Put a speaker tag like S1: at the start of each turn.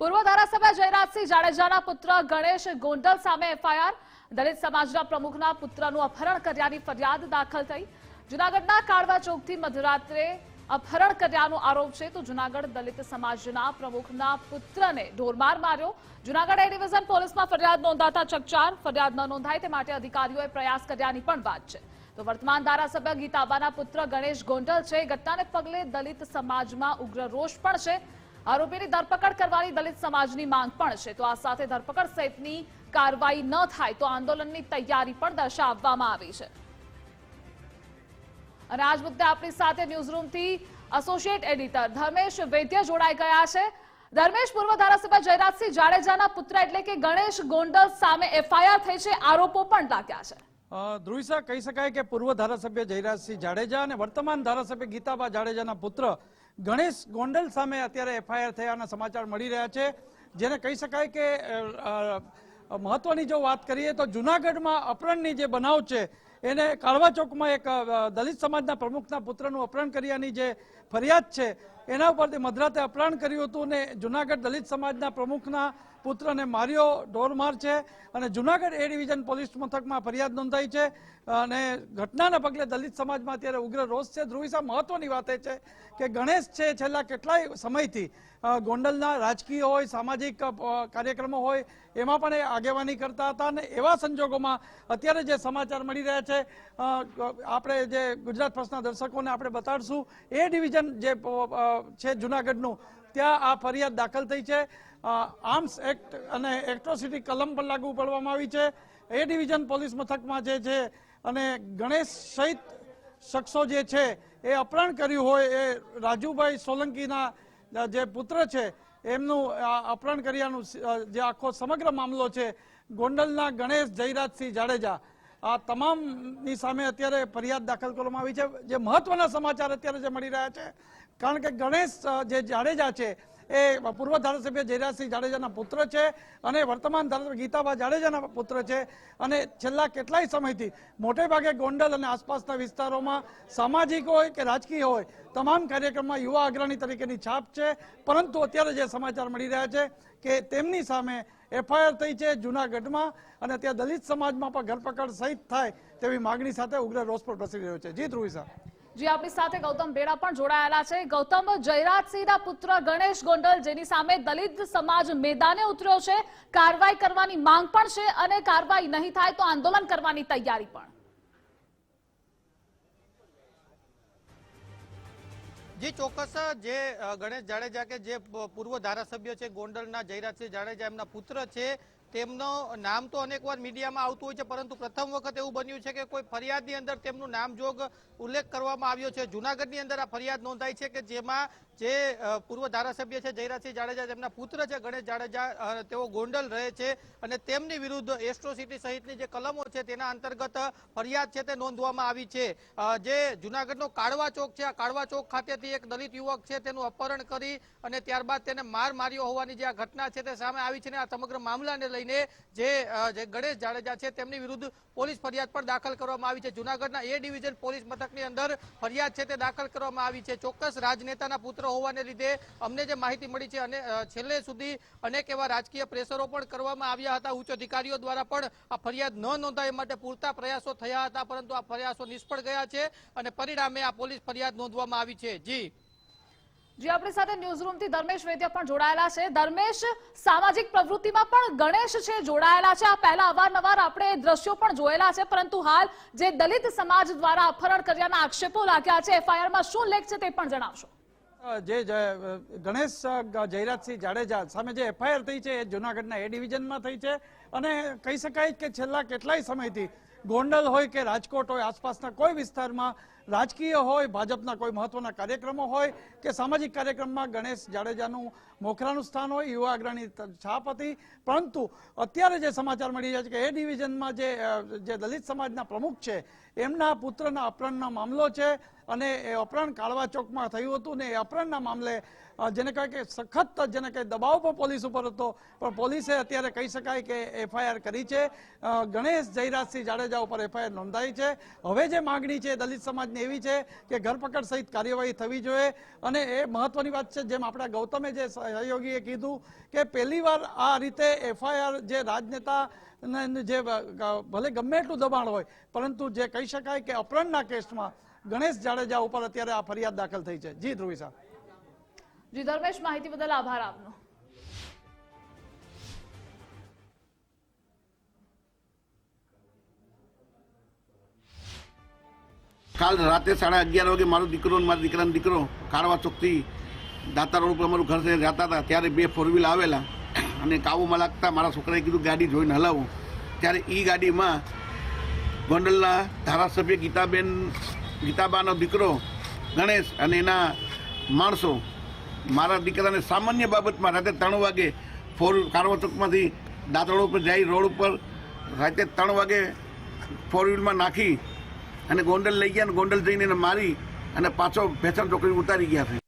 S1: પૂર્વ ધારાસભ્ય જયરાજસિંહ જાડેજાના પુત્ર ગણેશ ગોંડલ સામે એફઆઈઆર. દલિત સમાજના પ્રમુખના પુત્રનું અપહરણ કર્યાની ફરિયાદ દાખલ થઈ. જુનાગઢના કાળવા ચોકથી મધરાત્રે અપહરણ કર્યાનો આરોપ છે તો જુનાગઢ દલિત સમાજના પ્રમુખના પુત્રને ઢોરમાર માર્યો. જુનાગઢ એ ડિવિઝન પોલીસમાં ફરિયાદ નોંધાતા ચકચાર. ફરિયાદ ન નોંધાય તે માટે અધિકારીઓએ પ્રયાસ કર્યાની પણ વાત છે. તો વર્તમાન ધારાસભ્ય ગીતાબાના પુત્ર ગણેશ ગોંડલ છે. ઘટનાને પગલે દલિત સમાજમાં ઉગ્ર રોષ પણ છે. આરોપીની ધરપકડ કરવાની દલિત સમાજની માંગ પણ છે. તો આ સાથે ધરપકડ સહિતની કાર્યવાહી ન થાય તો આંદોલનની તૈયારી પણ દર્શાવવામાં આવી છે. અને આજ મુદ્દે આપણી સાથે ન્યૂઝરૂમથી એસોસિએટ એડિટર ધર્મેશ વૈદ્ય જોડાઈ ગયા છે. ધર્મેશ, પૂર્વ ધારાસભ્ય જયરાજસિંહ જાડેજાના પુત્ર એટલે કે ગણેશ ગોંડલ સામે એફઆઈઆર થઈ છે. આરોપો પણ લાગ્યા છે.
S2: ધ્રુવિસા કહી શકાય કે પૂર્વ ધારાસભ્ય જયરાજસિંહ જાડેજા અને વર્તમાન ધારાસભ્ય ગીતાબા જાડેજાના પુત્ર ગણેશ ગોંડલ સામે અત્યારે એફઆઈઆર થયાના સમાચાર મળી રહ્યા છે. જેને કહી શકાય કે મહત્વની જો વાત કરીએ તો જુનાગઢમાં અપહરણની જે બનાવ છે, એને કાળવા ચોકમાં એક દલિત સમાજના પ્રમુખના પુત્રનું અપહરણ કર્યાની જે ફરિયાદ છે, એના ઉપરથી મધરાતે અપહરણ કર્યું હતું ને જુનાગઢ દલિત સમાજના પ્રમુખના પુત્રને માર્યો, ઢોરમાર છે અને જુનાગઢ એ ડિવિઝન પોલીસ મથકમાં ફરિયાદ નોંધાઈ છે અને ઘટનાના પગલે દલિત સમાજમાં અત્યારે ઉગ્ર રોષ છે. ધ્રુવિસા મહત્વની વાત એ છે કે ગણેશ છે, છેલ્લા કેટલાય સમયથી ગોંડલના રાજકીય હોય, સામાજિક કાર્યક્રમો હોય, એમાં પણ એ આગેવાની કરતા હતા અને એવા સંજોગોમાં અત્યારે જે સમાચાર મળી રહ્યા છે આપણે જે ગુજરાત ફર્સ્ટના દર્શકોને આપણે બતાડશું, એ ડિવિઝન જે છે જુનાગઢનું ત્યાં આ ફરિયાદ દાખલ થઈ છે. આર્મ્સ એક્ટ અને એક્ટ્રોસિટી કલમ પણ લાગુ પાડવામાં આવી છે. એ ડિવિઝન પોલીસ મથકમાં જે છે અને ગણેશ સહિત શખ્સો જે છે એ અપહરણ કર્યું હોય એ રાજુભાઈ સોલંકીના જે પુત્ર છે, એમનું અપહરણ કર્યાનું જે આખો સમગ્ર મામલો છે ગોંડલના ગણેશ જયરાજસિંહ જાડેજા. આ તમામની સામે અત્યારે ફરિયાદ દાખલ કરવામાં આવી છે. જે મહત્વના સમાચાર અત્યારે જે મળી રહ્યા છે કારણ કે ગણેશ જે જાડેજા છે, એ પૂર્વ ધારાસભ્ય જયરાજસિંહ જાડેજાના પુત્ર છે અને વર્તમાન ધારાસભ્ય ગીતાબા જાડેજાના પુત્ર છે. અને છેલ્લા કેટલાય સમયથી મોટે ભાગે ગોંડલ અને આસપાસના વિસ્તારોમાં સામાજિક હોય કે રાજકીય હોય, તમામ કાર્યક્રમમાં યુવા અગ્રણી તરીકેની છાપ છે. પરંતુ અત્યારે જે સમાચાર મળી રહ્યા છે કે તેમની સામે એફઆઈઆર થઈ છે જુનાગઢમાં અને ત્યાં દલિત સમાજમાં પણ ધરપકડ સહિત થાય તેવી માગણી સાથે ઉગ્ર રોષ પર પ્રસરી રહ્યો છે. જી ધ્રુવિસા
S1: જી આપણી સાથે ગૌતમ બેડા પણ જોડાયેલા છે. ગૌતમ, જયરાજસિંહના પુત્ર ગણેશ ગોંડલ, જેની સામે દલિત સમાજ મેદાને ઉતર્યો છે. કાર્યવાહી કરવાની માંગ પણ છે અને કાર્યવાહી નહીં થાય તો આંદોલન કરવાની તૈયારી પણ.
S3: જે, ચોક્કસ, જે ગણેશ જાડેજા કે જે પૂર્વ ધારાસભ્ય છે ગોંડલના, જયરાજસિંહ જાડેજા એમના પુત્ર છે. તેમનો નામ તો અનેકવાર મીડિયામાં આવતું હોય છે, પરંતુ પ્રથમ વખત એવું બન્યું છે કે કોઈ ફરિયાદની અંદર તેમનું નામજોગ ઉલ્લેખ કરવામાં આવ્યો છે. જુનાગઢની અંદર આ ફરિયાદ નોંધાઈ છે કે જેમાં જે પૂર્વ ધારાસભ્ય છે, જયરાજસિંહ જાડેજા, તેમના પુત્ર છે, ગણેશ જાડેજા તેઓ ગોંડલ રહે છે અને તેમની વિરુદ્ધ એસ્ટ્રોસિટી સહિતની જે કલમો છે, તેના અંતર્ગત ફરિયાદ છે તે નોંધવામાં આવી છે. જે જુનાગઢનો કાળવા ચોક છે, આ કાળવા ચોક ખાતેથી એક દલિત યુવક છે, તેનું અપહરણ કરી અને ત્યારબાદ તેને માર માર્યો હોવાની જે આ ઘટના છે તે સામે આવી છે અને આ સમગ્ર મામલાને લઈને અ, જે ગણેશ જાડેજા છે તેમની વિરુદ્ધ પોલીસ ફરિયાદ પણ દાખલ કરવામાં આવી છે. જુનાગઢના એ ડિવિઝન પોલીસ મથકની અંદર ફરિયાદ છે તે દાખલ કરવામાં આવી છે. ચોક્કસ રાજનેતાના પુત્ર હોવાને લીધે અમને જે માહિતી મળી છે અને છેલ્લે સુધી અનેક એવા રાજકીય પ્રેશરો પણ કરવામાં આવ્યા હતા. ઉચ્ચ અધિકારીઓ દ્વારા પણ આ ફરિયાદ ન નોંધાય માટે પૂરતા પ્રયાસો થયા હતા પરંતુ આ પ્રયાસો નિષ્ફળ ગયા છે અને પરિણામે આ પોલીસ ફરિયાદ નોંધવામાં આવી છે. જી.
S1: જી, આપણી સાથે ન્યૂઝરૂમથી ધર્મેશ વૈદ્ય પણ જોડાયેલા છે. ધર્મેશ, સામાજિક પ્રવૃત્તિમાં પણ ગણેશ છે, જોડાયેલા છે. આ પહેલા અવારનવાર આપણે દ્રશ્યો પણ જોયેલા છે, પરંતુ હાલ જે દલિત સમાજ દ્વારા અપહરણ કર્યાના આક્ષેપો લાગ્યા છે, એફઆઈઆરમાં શું લેખ છે તે પણ જણાવશો.
S2: જે ગણેશ જયરાજસિંહ જાડેજા સામે જે એફઆઈઆર થઈ છે, એ જુનાગઢના એ ડિવિઝનમાં થઈ છે. અને કહી શકાય કે છેલ્લા કેટલાય સમયથી ગોંડલ હોય કે રાજકોટ હોય આસપાસના કોઈ વિસ્તારમાં રાજકીય હોય, ભાજપના કોઈ મહત્વના કાર્યક્રમો હોય કે સામાજિક કાર્યક્રમમાં ગણેશ જાડેજાનું મોખરાનું સ્થાન હોય, યુવા અગ્રણી છાપ હતી. પરંતુ અત્યારે જે સમાચાર મળી રહ્યા છે કે એ ડિવિઝનમાં જે જે દલિત સમાજના પ્રમુખ છે, એમના પુત્રના અપહરણનો મામલો છે અને એ અપહરણ કાળવા ચોકમાં થયું હતું ને એ અપહરણના મામલે જેને કહે કે સખત જેને કહે દબાવ પણ પોલીસ ઉપર હતો. પણ પોલીસે અત્યારે કહી શકાય કે એફઆઈઆર કરી છે. ગણેશ જયરાજસિંહ જાડેજા ઉપર એફઆઈઆર નોંધાઈ છે. હવે જે માગણી છે દલિત સમાજની બાબતની એવી છે કે ધરપકડ સહિત કાર્યવાહી થવી જોઈએ. અને એ મહત્વની વાત છે, જેમ આપણા ગૌતમે જે સહયોગીએ કીધું કે પહેલીવાર આ રીતે એફઆઈઆર જે રાજનેતા જે ભલે ગમે એટલું દબાણ હોય, પરંતુ જે કહી શકાય કે અપહરણના કેસમાં ગણેશ જાડેજા ઉપર અત્યારે આ ફરિયાદ દાખલ થઈ છે. જી ધ્રુવિસા
S1: જી, ધર્મેશ, માહિતી બદલ આભાર આપનો.
S4: કાલ રાતે સાડા અગિયાર વાગે મારો દીકરો મારા દીકરાનો દીકરો કાળવા ચોકથી દાતા રોડ ઉપર અમારું ઘર છે જતા હતા. ત્યારે બે ફોર વ્હીલ આવેલા અને કાબુમાં લાગતા મારા છોકરાએ કીધું, ગાડી જોઈને હલાવો. ત્યારે એ ગાડીમાં ગોંડલના ધારાસભ્ય ગીતાબેન, ગીતાબાનો દીકરો ગણેશ અને એના માણસો મારા દીકરાને સામાન્ય બાબતમાં રાતે ત્રણ વાગે ફોર કાળવા ચોકમાંથી દાંતરોડ ઉપર જઈ રોડ ઉપર રાતે ત્રણ વાગે ફોર વ્હીલમાં નાખી અને ગોંડલ લઈ ગયા અને ગોંડલ જઈને મારી અને પાછો ભેસણ ચોકડી ઉતારી ગયા છે